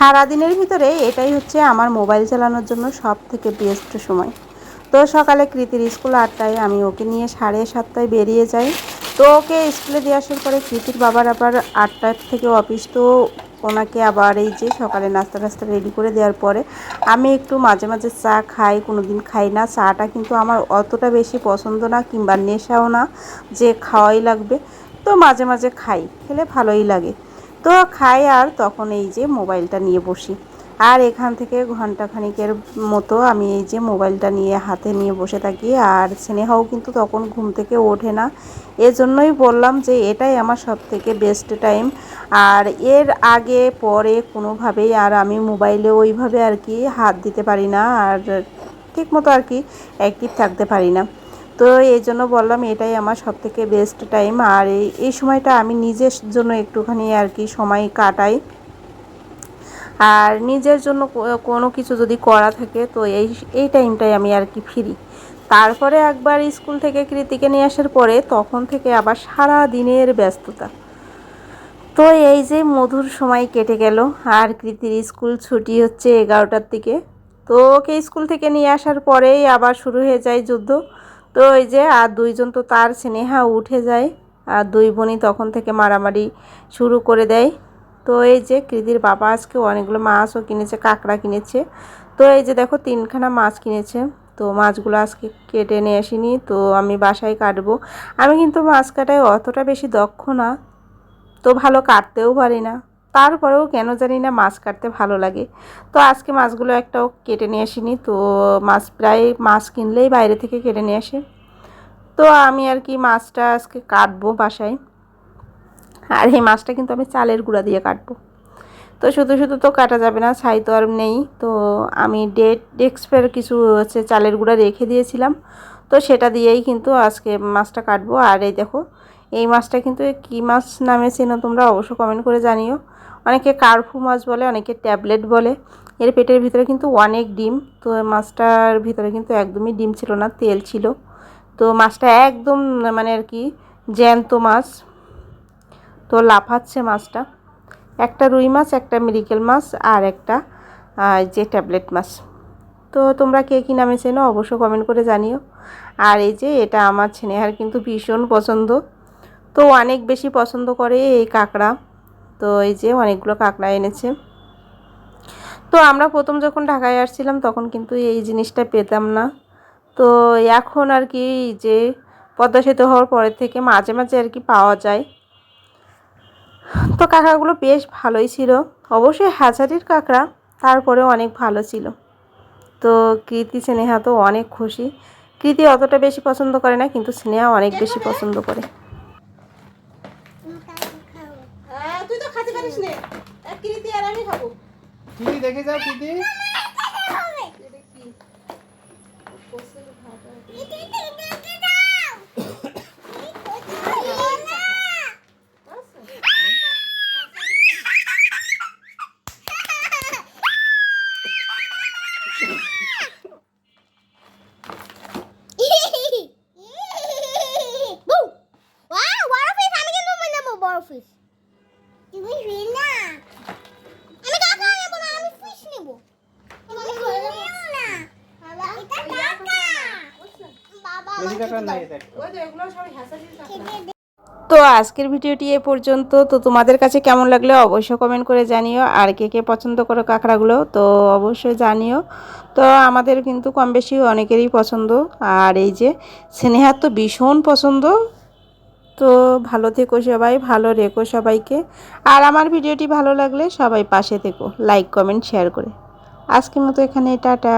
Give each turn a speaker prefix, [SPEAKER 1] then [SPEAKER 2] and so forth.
[SPEAKER 1] সারাদিনের ভিতরে এটাই হচ্ছে আমার মোবাইল চালানোর জন্য সব থেকে বেস্ট সময়। তো সকালে কৃতির স্কুল আটটায় আমি ওকে নিয়ে সাড়ে সাতটায় বেরিয়ে যাই। তো ওকে স্কুলে দিয়ে আসার পরে কৃতির বাবার আবার আটটার থেকে অফিস তো ওনাকে আবার এই যে সকালে নাস্তা টাস্তা রেডি করে দেওয়ার পরে আমি একটু মাঝে মাঝে চা খাই কোনো দিন খাই না। চাটা কিন্তু আমার অতটা বেশি পছন্দ না কিংবা নেশাও না যে খাওয়াই লাগবে। তো মাঝে মাঝে খাই, খেলে ভালোই লাগে। তো খাই আর তখন এই যে মোবাইলটা নিয়ে বসি। আর এখান থেকে ঘণ্টা খানিকের মতো আমি এই যে মোবাইলটা নিয়ে হাতে নিয়ে বসে থাকি। আর স্নেহাও কিন্তু তখন ঘুম থেকে ওঠে না। এজন্যই বললাম যে এটাই আমার সব থেকে বেস্ট টাইম আর এর আগে, পরে কোনোভাবেই আর আমি মোবাইলে ওইভাবে আর কি হাত দিতে পারি না। আর ঠিক মতো আর কি অ্যাক্টিভ থাকতে পারি না। তো এই জন্য বললাম, এটাই আমার সব থেকে বেস্ট টাইম আর এই এই সময়টা আমি নিজের জন্য একটুখানি আর কি সময় কাটাই। আর নিজের জন্য কোনো কিছু যদি করা থাকে, তো এই এই টাইমটাই আমি আর কি ফিরি। তারপরে একবার স্কুল থেকে কৃতিকে নিয়ে আসার পরে, তখন থেকে আবার সারা দিনের ব্যস্ততা। তো এই যে মধুর সময় কেটে গেল, আর কৃতির স্কুল ছুটি হচ্ছে এগারোটার দিকে। তো ওকে স্কুল থেকে নিয়ে আসার পরেই আবার শুরু হয়ে যায় যুদ্ধ। তো এই যে, আর দুইজন তো তার স্নেহা উঠে যায়, আর দুই বোনই তখন থেকে মারামারি শুরু করে দেয়। তো এই যে, কৃতির বাবা আজকে অনেকগুলো মাছও কিনেছে, কাঁকড়া কিনেছে। তো এই যে দেখো, তিনখানা মাছ কিনেছে। তো মাছগুলো আজকে কেটে নিয়ে আসিনি, তো আমি বাসায় কাটবো। আমি কিন্তু মাছ কাটায় অতটা বেশি দক্ষ না, তো ভালো কাটতেও পারি না। তারপরেও কেন জানি না মাছ কাটতে ভালো লাগে। তো আজকে মাছগুলো একটাও কেটে নিয়ে আসিনি, তো মাছ প্রায় মাছ কিনলেই বাইরে থেকে কেটে নিয়ে আসে। তো আমি আর কি মাছটা আজকে কাটবো বাসায়। আর এই মাছটা কিন্তু আমি চালের গুঁড়া দিয়ে কাটবো। তো শুধু শুধু তো কাটা যাবে না, ছাই তো আর নেই। তো আমি ডেট, ডেক্সপের কিছু হচ্ছে চালের গুঁড়া রেখে দিয়েছিলাম। তো সেটা দিয়েই কিন্তু আজকে মাছটা কাটবো। আর এই দেখো এই মাছটা কিন্তু কী মাছ নামে চেনো তোমরা অবশ্য কমেন্ট করে জানিও। অনেকে কার্ফু মাছ বলে, অনেকে ট্যাবলেট বলে। এর পেটের ভিতরে কিন্তু অনেক ডিম। তো মাছটার ভিতরে কিন্তু একদমই ডিম ছিল না, তেল ছিল। তো মাছটা একদম মানে আর কি জ্যান্ত মাছ। তো লাফাচ্ছে মাছটা। একটা রুই মাছ, একটা মেরিকেল মাছ আর একটা যে ট্যাবলেট মাছ। তো তোমরা কে কী নামে চেনো অবশ্য কমেন্ট করে জানিও। আর এই যে এটা আমার ছেনেহার কিন্তু ভীষণ পছন্দ। তো অনেক বেশি পছন্দ করে এই কাঁকড়া। তো এই যে অনেকগুলো কাঁকড়া এনেছে। তো আমরা প্রথম যখন ঢাকায় আসছিলাম তখন কিন্তু এই জিনিসটা পেতাম না। তো এখন আর কি যে পদ্মা সেতু হওয়ার পরের থেকে মাঝে মাঝে আর কি পাওয়া যায়। তো কাঁকড়াগুলো বেশ ভালোই ছিল। অবশ্যই হাজারির কাঁকড়া, তারপরেও অনেক ভালো ছিল। তো কৃতি, স্নেহা তো অনেক খুশি। কৃতি অতটা বেশি পছন্দ করে না, কিন্তু স্নেহা অনেক বেশি পছন্দ করে।
[SPEAKER 2] কিদি দেখে যাও কিদি
[SPEAKER 3] fish. তুমি ফিশ না আমি
[SPEAKER 1] তো আজকের ভিডিওটি এ পর্যন্ত। তো তোমাদের কাছে কেমন লাগলে অবশ্যই কমেন্ট করে জানিও। আর কে কে পছন্দ করো কাঁকড়াগুলো তো অবশ্যই জানিও। তো আমাদের কিন্তু কম বেশি অনেকেরই পছন্দ। আর এই যে স্নেহার তো ভীষণ পছন্দ। তো ভালো থেকো সবাই ভালো রেখো সবাইকে। আর আমার ভিডিওটি ভালো লাগলে সবাই পাশে থেকো। লাইক কমেন্ট শেয়ার করে। আজকের মতো এখানে টাটা।